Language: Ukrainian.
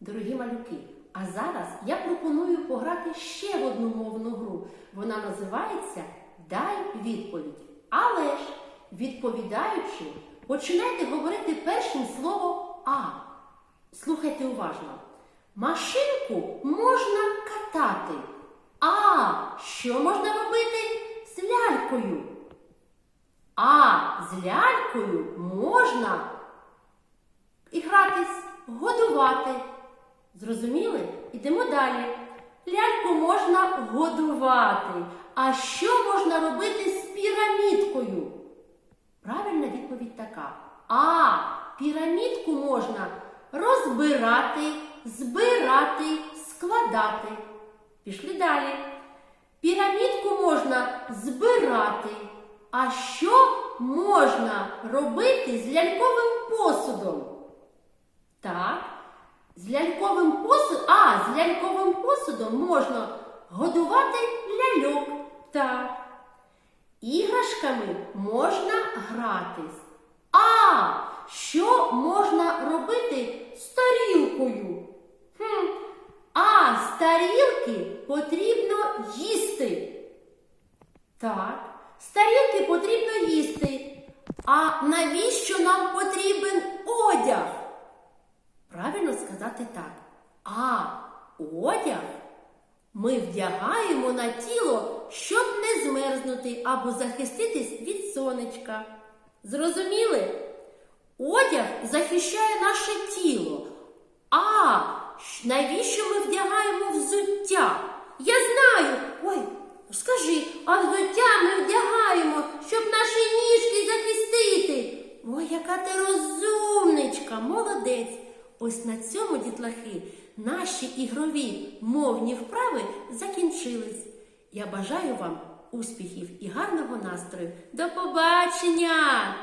Дорогі малюки, а зараз я пропоную пограти ще в одну мовну гру. Вона називається Дай відповідь. Але ж, відповідаючи, починайте говорити першим словом А. Слухайте уважно. Машинку можна катати. А що можна робити з лялькою? А з лялькою можна і гратись, годувати. Зрозуміли? Ідемо далі. Ляльку можна годувати. А що можна робити з пірамідкою? Правильна відповідь така. А пірамідку можна розбирати, збирати, складати. Пішли далі. Пірамідку можна збирати. А що можна робити з ляльковим посудом? З ляльковим посудом, а, з ляльковим посудом можна годувати ляльок. Так. Іграшками можна гратись. А що можна робити з тарілкою? Хм, а з тарілки потрібно їсти. Так, з тарілки потрібно їсти. А навіщо нам потрібен одяг? Правильно сказати так. А одяг ми вдягаємо на тіло, щоб не змерзнути або захиститись від сонечка. Зрозуміли? Одяг захищає наше тіло. А навіщо ми вдягаємо взуття? Я знаю. Ой, скажи, а взуття ми вдягаємо, щоб наші ніжки захистити. Ой, яка ти розумничка, молодець. Ось на цьому, дітлахи, наші ігрові мовні вправи закінчились. Я бажаю вам успіхів і гарного настрою. До побачення!